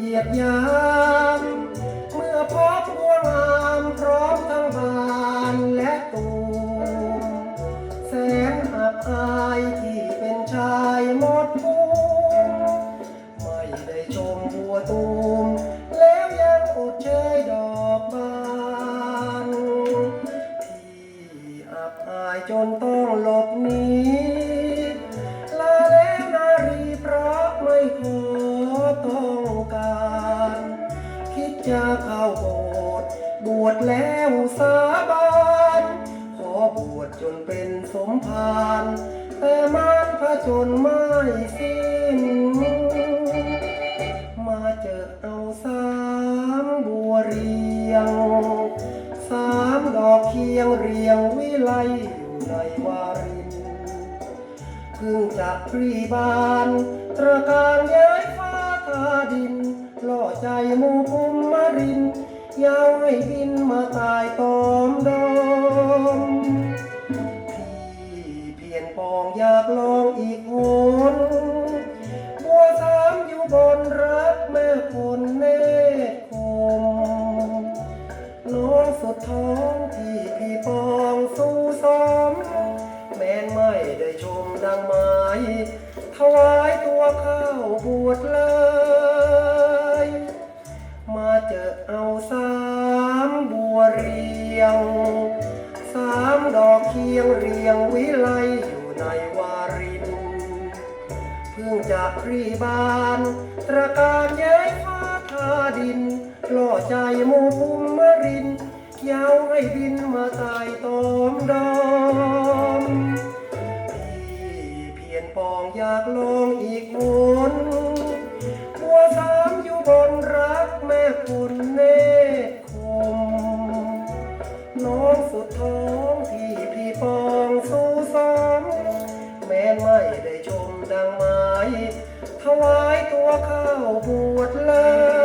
เหยียดยามเมื่อพบบัวงามพร้อมทั้งบานและตูมแสนอับอายที่เป็นชายหมดภูมิไม่ได้ชมบัวตูม แล้วยังอดเชยดอกบานที่อับอายจนต้องหลบหนี จะเข้าโบสถ์บวชแล้วสาบานขอบวชจนเป็นสมภารแต่มันพระชนไม่สิ้น มาเจอเอาสามบัวเรียง สามดอกเคียงเรียงวิไลอยู่ในวารินเพิ่งจะพรีบาน ตระการย้ายฟ้าทาดินล่อใจมูภูมิม รินยาวให้บินมาตายตอมดอมพี่เพียนปองอยากลองอีกหนบัวสามอยู่บนรักแม่คนเนตรคมน้องสุดท้องที่พี่ปองสู้ซ้อมแม้นไม่ได้ชมดังไม้ถวายตัวเข้าบวชลา จอเอาสามบัวเรียง สามดอกเคียงเรียงวิไลอยู่ในวาริน เพิ่งจะรีบานตระการย้ายฟ้าทาดินล่อใจมูภูมิมรินยาวให้บินมาตายตอมดอมพี่เพียนปองอยากลองอีกหน ตัวเข้าบวชเลย